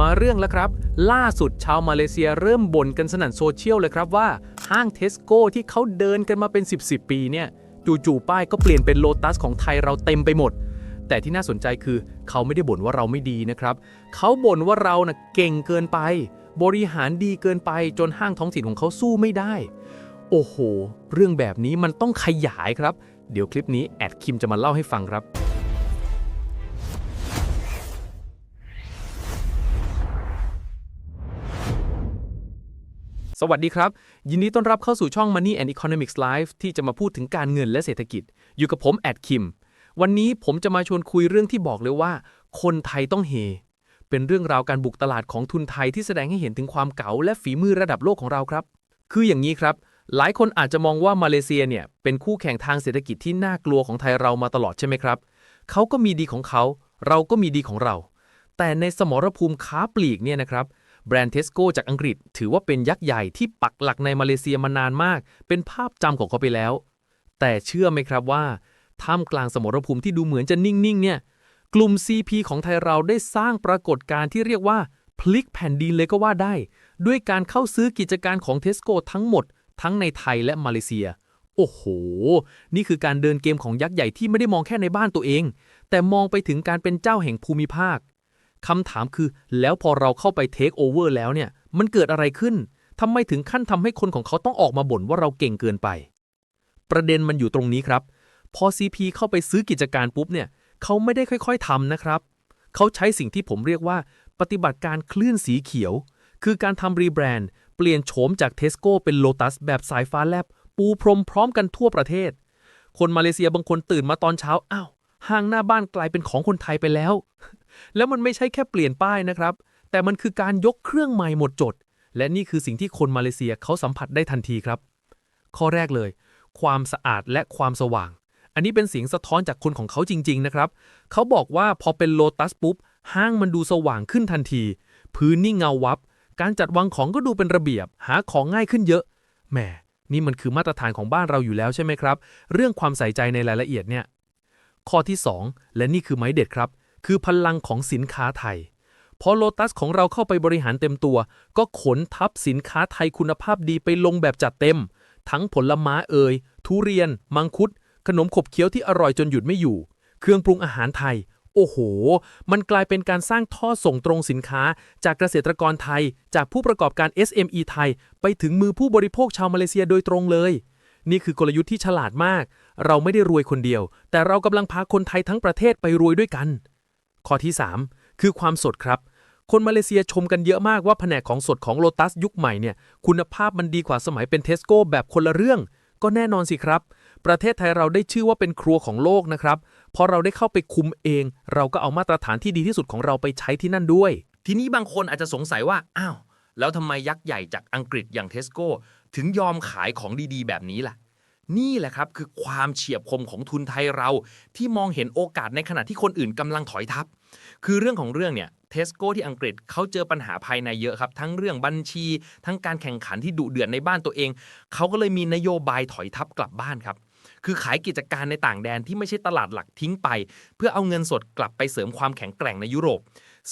มาเรื่องแล้วครับ ล่าสุดชาวมาเลเซียเริ่มบ่นกันสนั่นโซเชียลเลยครับว่า ห้างเทสโก้ที่เขาเดินกันมาเป็น 10 10ปีเนี่ยจู่ๆป้ายก็เปลี่ยนเป็นโลตัสของไทยเราเต็มไปหมด แต่ที่น่าสนใจคือเขาไม่ได้บ่นว่าเราไม่ดีนะครับ เขาบ่นว่าเราน่ะเก่งเกินไป บริหารดีเกินไปจนห้างท้องถิ่นของเขาสู้ไม่ได้ โอ้โห เรื่องแบบนี้มันต้องขยายครับ เดี๋ยวคลิปนี้แอดคิมจะมาเล่าให้ฟังครับ สวัสดีครับ ยินดีต้อนรับเข้าสู่ช่อง Money and Economics Live ที่จะมาพูดถึงการเงินและเศรษฐกิจ อยู่กับผมแอดคิม วันนี้ผมจะมาชวนคุยเรื่องที่บอกเลยว่า คนไทยต้องเฮ เป็นเรื่องราวการบุกตลาดของทุนไทยที่แสดงให้เห็นถึงความเก๋าและฝีมือระดับโลกของเราครับ คืออย่างนี้ครับ หลายคนอาจจะมองว่ามาเลเซียเนี่ยเป็นคู่แข่งทางเศรษฐกิจที่น่ากลัวของไทยเรามาตลอดใช่ไหมครับ เขาก็มีดีของเขา เราก็มีดีของเรา แต่ในสมรภูมิค้าปลีกเนี่ยนะครับ แบรนด์เทสโก้จากอังกฤษ ถือว่าเป็นยักษ์ใหญ่ที่ปักหลักในมาเลเซียมานานมาก เป็นภาพจำของเขาไปแล้ว แต่เชื่อไหมครับว่าท่ามกลางสมรภูมิที่ดูเหมือนจะนิ่งๆเนี่ยกลุ่ม CP ของไทยเราได้สร้างปรากฏการณ์ที่เรียกว่าพลิกแผ่นดินเลยก็ว่าได้ ด้วยการเข้าซื้อกิจการของเทสโก้ทั้งหมด ทั้งในไทยและมาเลเซีย โอ้โห นี่คือการเดินเกมของยักษ์ใหญ่ที่ไม่ได้มองแค่ในบ้านตัวเอง แต่มองไปถึงการเป็นเจ้าแห่งภูมิภาค คำถามคือ แล้วพอเราเข้าไปเทคโอเวอร์แล้วเนี่ย มันเกิดอะไรขึ้นทำไมถึงขั้นทำให้คนของเขาต้องออกมาบ่นว่าเราเก่งเกินไป ประเด็นมันอยู่ตรงนี้ครับ พอ CP เข้าไปซื้อกิจการปุ๊บเนี่ย เขาไม่ได้ค่อยๆทำนะครับ เขาใช้สิ่งที่ผมเรียกว่า ปฏิบัติการคลื่นสีเขียว คือการทำรีแบรนด์ เปลี่ยนโฉมจากเทสโก้เป็นโลตัสแบบสายฟ้าแลบ ปูพรมพร้อมกันทั่วประเทศ คนมาเลเซียบางคนตื่นมาตอนเช้า อ้าว ห้างหน้าบ้านกลายเป็นของคนไทยไปแล้ว แล้วมันไม่ใช่แค่เปลี่ยนป้ายนะครับ แต่มันคือการยกเครื่องใหม่หมดจด และนี่คือสิ่งที่คนมาเลเซียเขาสัมผัสได้ทันทีครับ ข้อแรกเลย ความสะอาดและความสว่าง อันนี้เป็นเสียงสะท้อนจากคนของเขาจริง ๆ นะครับ เขาบอกว่าพอเป็นโลตัสปุ๊บ ห้างมันดูสว่างขึ้นทันที พื้นนี่เงาวับ การจัดวางของก็ดูเป็นระเบียบ หาของง่ายขึ้นเยอะ แหม นี่มันคือมาตรฐานของบ้านเราอยู่แล้วใช่ไหมครับ เรื่องความใส่ใจในรายละเอียดเนี่ย ข้อที่ 2 และนี่คือไม้เด็ดครับ คือพลังของสินค้าไทย พอโลตัสของเราเข้าไปบริหารเต็มตัว ก็ขนทับสินค้าไทยคุณภาพดีไปลงแบบจัดเต็ม ทั้งผลไม้เอ่ยทุเรียน มังคุด ขนมขบเคี้ยวที่อร่อยจนหยุดไม่อยู่ เครื่องปรุงอาหารไทย โอ้โห มันกลายเป็นการสร้างท่อส่งตรงสินค้า จากเกษตรกรไทย จากผู้ประกอบการ SME ไทย ไปถึงมือผู้บริโภคชาวมาเลเซียโดยตรงเลย นี่คือกลยุทธ์ที่ฉลาดมาก เราไม่ได้รวยคนเดียว แต่เรากำลังพาคนไทยทั้งประเทศไปรวยด้วยกัน ข้อที่ 3 คือความสดครับ คนมาเลเซียชมกันเยอะมากว่าแผนกของสดของโลตัสยุคใหม่เนี่ยคุณภาพมันดีกว่าสมัยเป็นเทสโก้แบบคนละเรื่อง ก็แน่นอนสิครับ ประเทศไทยเราได้ชื่อว่าเป็นครัวของโลกนะครับพอเราได้เข้าไปคุมเอง เราก็เอามาตรฐานที่ดีที่สุดของเราไปใช้ที่นั่นด้วย ทีนี้บางคนอาจจะสงสัยว่าอ้าวแล้วทำไมยักษ์ใหญ่จากอังกฤษอย่างเทสโก้ถึงยอมขายของดีๆ แบบนี้ล่ะ นี่แหละครับคือความเฉียบคมของทุนไทยเราที่มองเห็นโอกาสในขณะที่คนอื่นกำลังถอยทับ คือเรื่องของเรื่องเนี่ยเทสโก้ที่อังกฤษเขาเจอปัญหาภายในเยอะครับ ทั้งเรื่องบัญชี ทั้งการแข่งขันที่ดุเดือดในบ้านตัวเอง เขาก็เลยมีนโยบายถอยทับกลับบ้านครับ คือขายกิจการในต่างแดนที่ไม่ใช่ตลาดหลักทิ้งไป เพื่อเอาเงินสดกลับไปเสริมความแข็งแกร่งในยุโรป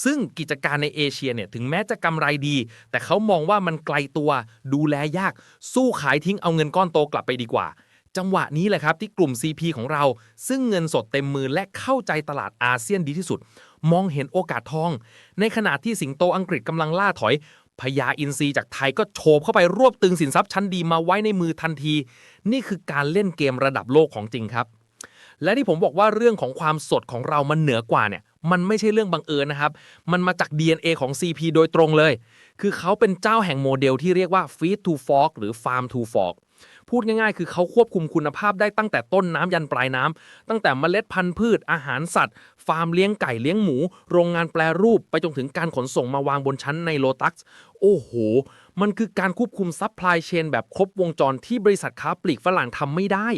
ซึ่งกิจการในเอเชียเนี่ยถึงแม้จะกำไรดี แต่เขามองว่ามันไกลตัวดูแลยาก สู้ขายทิ้งเอาเงินก้อนโตกลับไปดีกว่า จังหวะนี้แหละครับที่กลุ่ม CP ของเรา ซึ่งเงินสดเต็มมือและเข้าใจตลาดอาเซียนดีที่สุด มองเห็นโอกาสทอง ในขณะที่สิงโตอังกฤษกำลังล่าถอยพญาอินทรีจากไทยก็โฉบเข้าไปรวบตึงสินทรัพย์ชั้นดีมาไว้ในมือทันที นี่คือการเล่นเกมระดับโลกของจริงครับ และที่ผมบอกว่าเรื่องของความสดของเรามันเหนือกว่าเนี่ยมันไม่ใช่เรื่องบังเอิญนะครับ มันมาจาก DNA ของ CP โดยตรงเลย คือเขาเป็นเจ้าแห่งโมเดลที่เรียกว่า feed to fork หรือ farm to fork พูดง่ายๆ คือเขาควบคุมคุณภาพได้ตั้งแต่ต้นน้ำยันปลายน้ำตั้งแต่เมล็ดพันธุ์พืชอาหารสัตว์ ฟาร์มเลี้ยงไก่เลี้ยงหมู โรงงานแปรรูปไปจนถึงการขนส่งมาวางบนชั้นในโลตัสโอ้โห มันคือการควบคุมซัพพลายเชนแบบครบวงจรที่บริษัทค้าปลีกฝรั่งทำไม่ได้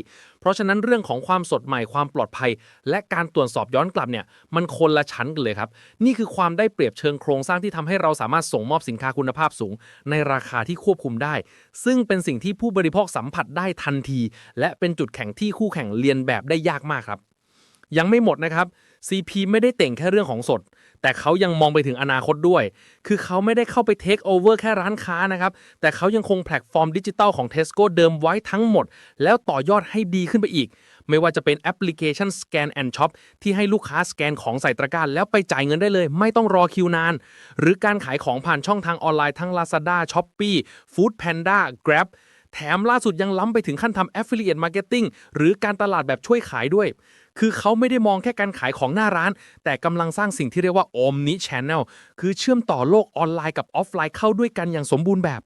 เพราะฉะนั้นเรื่องของความสดใหม่ความปลอดภัย และการตรวจสอบย้อนกลับเนี่ยมันคนละชั้นกันเลยครับ นี่คือความได้เปรียบเชิงโครงสร้างที่ทำให้เราสามารถส่งมอบสินค้าคุณภาพสูง ในราคาที่ควบคุมได้ ซึ่งเป็นสิ่งที่ผู้บริโภคสัมผัสได้ทันที และเป็นจุดแข็งที่คู่แข่งเรียนแบบได้ยากมากครับ ยังไม่หมดนะครับ CP ไม่ได้เต่งแค่เรื่องของสด แต่เขายังมองไปถึงอนาคตด้วย คือเขาไม่ได้เข้าไปเทคโอเวอร์แค่ร้านค้านะครับ แต่เขายังคงแพลตฟอร์มดิจิตัลของ Tesco เดิมไว้ทั้งหมด แล้วต่อยอดให้ดีขึ้นไปอีก ไม่ว่าจะเป็นแอปพลิเคชัน Scan and Shop ที่ให้ลูกค้าสแกนของใส่ตะกร้าแล้วไปจ่ายเงินได้เลย ไม่ต้องรอคิวนาน หรือการขายของผ่านช่องทางออนไลน์ทั้ง Lazada, Shopee, Foodpanda, Grab แถมล่าสุดยังล้ำไปถึงขั้นทำ Affiliate Marketing หรือการตลาดแบบช่วยขายด้วยคือเขาไม่ได้มองแค่การขายของหน้าร้าน แต่กำลังสร้างสิ่งที่เรียกว่า Omni Channel คือเชื่อมต่อโลกออนไลน์กับออฟไลน์เข้าด้วยกันอย่างสมบูรณ์แบบ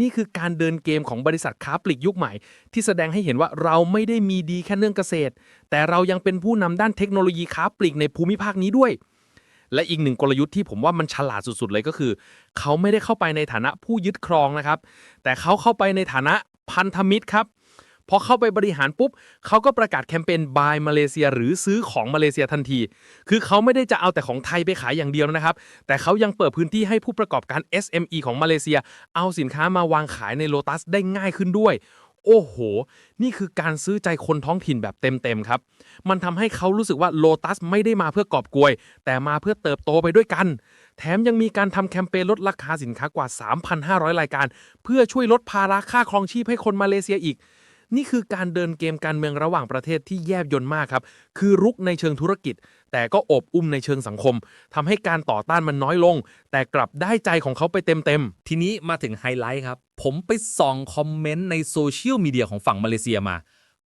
นี่คือการเดินเกมของบริษัทค้าปลีกยุคใหม่ ที่แสดงให้เห็นว่าเราไม่ได้มีดีแค่เรื่องเกษตร แต่เรายังเป็นผู้นำด้านเทคโนโลยีค้าปลีกในภูมิภาคนี้ด้วยและอีกหนึ่งกลยุทธ์ที่ผมว่ามันฉลาดสุดๆเลยก็คือ เขาไม่ได้เข้าไปในฐานะผู้ยึดครองนะครับ แต่เขาเข้าไปในฐานะพันธมิตรครับ พอเข้าไปบริหารปุ๊บเขาก็ประกาศแคมเปญ Buy มาเลเซียหรือซื้อของมาเลเซียทันที คือเขาไม่ได้จะเอาแต่ของไทยไปขายอย่างเดียวนะครับ แต่เขายังเปิดพื้นที่ให้ผู้ประกอบการ SME ของมาเลเซีย เอาสินค้ามาวางขายในโลตัสได้ง่ายขึ้นด้วยโอ้โห นี่คือการซื้อใจคนท้องถิ่นแบบเต็มๆครับ มันทำให้เขารู้สึกว่าโลตัสไม่ได้มาเพื่อกอบกวย แต่มาเพื่อเติบโตไปด้วยกัน แถมยังมีการทำแคมเปญลดราคาสินค้ากว่า 3,500 รายการ เพื่อช่วยลดภาระค่าครองชีพให้คนมาเลเซียอีก นี่คือการเดินเกมการเมืองระหว่างประเทศที่แยบยลมากครับ คือรุกในเชิงธุรกิจ แต่ก็อบอุ้มในเชิงสังคมทำให้การต่อต้านมันน้อยลง แต่กลับได้ใจของเขาไปเต็มๆ ทีนี้มาถึงไฮไลท์ครับ ผมไปส่องคอมเมนต์ในโซเชียลมีเดียของฝั่งมาเลเซียมา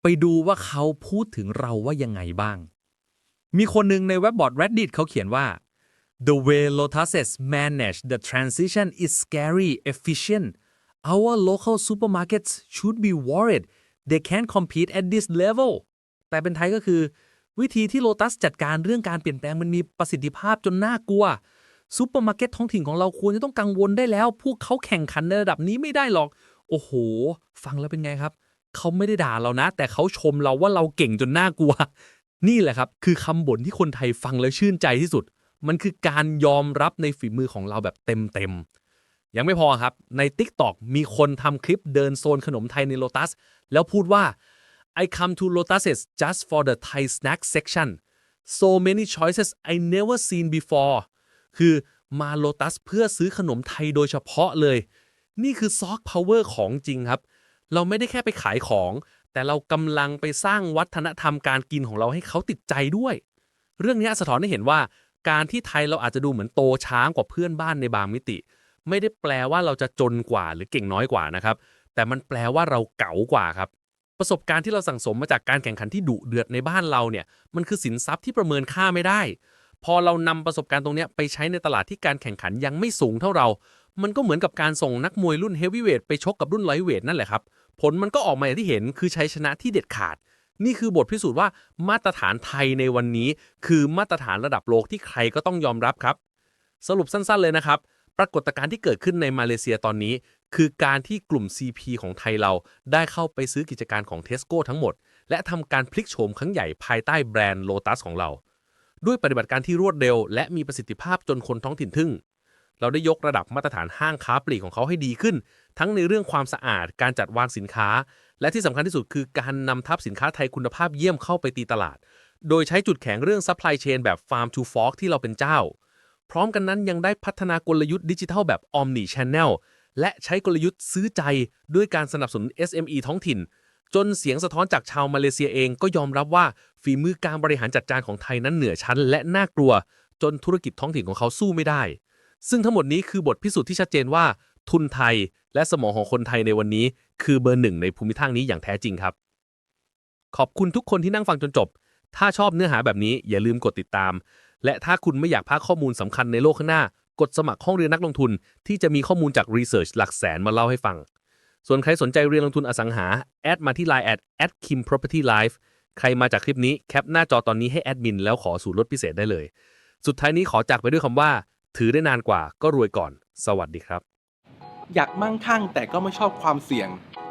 ไปดูว่าเขาพูดถึงเราว่ายังไงบ้าง มีคนหนึ่งในเว็บบอร์ด Reddit เขาเขียนว่า The way Lotuses manage the transition is scary efficient our local supermarkets should be worried they can't compete at this level แต่เป็นไทยก็คือ วิธีที่ Lotus จัดการเรื่องการเปลี่ยนแปลงมันมีประสิทธิภาพจนน่ากลัวซูเปอร์มาร์เก็ตท้องถิ่นของเราควรจะต้องกังวลได้แล้ว พวกเขาแข่งขันในระดับนี้ไม่ได้หรอก โอ้โห ฟังแล้วเป็นไงครับ เขาไม่ได้ด่าเรานะ แต่เขาชมเราว่าเราเก่งจนน่ากลัว นี่แหละครับ คือคำบ่นที่คนไทยฟังแล้วชื่นใจที่สุด มันคือการยอมรับในฝีมือของเราแบบเต็มๆ ยังไม่พอครับ ใน TikTok มีคนทำคลิปเดินโซนขนมไทยในโลตัสแล้วพูดว่า I come to Lotus just for the Thai snack section so many choices I never seen before คือมาโลตัสเพื่อซื้อขนมไทยโดยเฉพาะเลย นี่คือซอฟต์พาวเวอร์ของจริงครับ เราไม่ได้แค่ไปขายของ แต่เรากำลังไปสร้างวัฒนธรรมการกินของเราให้เขาติดใจด้วย เรื่องนี้สะท้อนให้เห็นว่า การที่ไทยเราอาจจะดูเหมือนโตช้างกว่าเพื่อนบ้านในบางมิติ ไม่ได้แปลว่าเราจะจนกว่าหรือเก่งน้อยกว่านะครับ แต่มันแปลว่าเราเก๋ากว่าครับ ประสบการณ์ที่เราสั่งสมมาจากการแข่งขันที่ดุเดือดในบ้านเราเนี่ย มันคือสินทรัพย์ที่ประเมินค่าไม่ได้ พอเรานำประสบการณ์ตรงนี้ไปใช้ในตลาดที่การแข่งขันยังไม่สูงเท่าเรา มันก็เหมือนกับการส่งนักมวยรุ่นเฮฟวีเวทไปชกกับรุ่นไลท์เวทนั่นแหละครับ ผลมันก็ออกมาอย่างที่เห็นคือชัยชนะที่เด็ดขาดนี่คือบทพิสูจน์ว่ามาตรฐานไทยในวันนี้ คือมาตรฐานระดับโลกที่ใครก็ต้องยอมรับครับ สรุปสั้นๆเลยนะครับ ปรากฏการณ์ที่เกิดขึ้นในมาเลเซียตอนนี้ คือการที่กลุ่ม CP ของไทยเราได้เข้าไปซื้อกิจการของ Tesco ทั้งหมด และทำการพลิกโฉมครั้งใหญ่ภายใต้แบรนด์ Lotus ของเรา ด้วยปฏิบัติการที่รวดเร็ว และมีประสิทธิภาพจนคนท้องถิ่นทึ่ง เราได้ยกระดับมาตรฐานห้างค้าปลีกของเขาให้ดีขึ้น ทั้งในเรื่องความสะอาดการจัดวางสินค้า และที่สำคัญที่สุดคือการนำทัพสินค้าไทยคุณภาพเยี่ยมเข้าไปตีตลาด โดยใช้จุดแข็งเรื่อง supply chain แบบ farm to fork ที่เราเป็นเจ้า พร้อมกันนั้นยังได้พัฒนากลยุทธ์ดิจิทัลแบบ Omni Channel และใช้กลยุทธ์ซื้อใจด้วยการสนับสนุน SME ท้องถิ่น จนเสียงสะท้อนจากชาวมาเลเซียเองก็ยอมรับว่าฝีมือการบริหารจัดการของไทยนั้นเหนือชั้น และน่ากลัว จนธุรกิจท้องถิ่นของเขาสู้ไม่ได้ ซึ่งทั้งหมดนี้คือบทพิสูจน์ที่ชัดเจนว่า ทุนไทยและสมองของคนไทยในวันนี้ คือเบอร์หนึ่งในภูมิภาคนี้อย่างแท้จริงครับ ขอบคุณทุกคนที่นั่งฟังจนจบ ถ้าชอบเนื้อหาแบบนี้อย่าลืมกดติดตาม และถ้าคุณไม่อยากพลาดข้อมูลสำคัญในโลกข้างหน้า กดสมัครห้องเรียนนักลงทุน ที่จะมีข้อมูลจากรีเสิร์ชหลักแสนมาเล่าให้ฟัง ส่วนใครสนใจเรียนลงทุนอสังหา แอดมาที่ Line แอด at kim property life ใครมาจากคลิปนี้แคปหน้าจอตอนนี้ให้แอดมินแล้วขอสูตรลดพิเศษได้เลย สุดท้ายนี้ขอจากไปด้วยคำว่า ถือได้นานกว่าก็รวยก่อน สวัสดีครับ อยากมั่งคั่งแต่ก็ไม่ชอบความเสี่ยง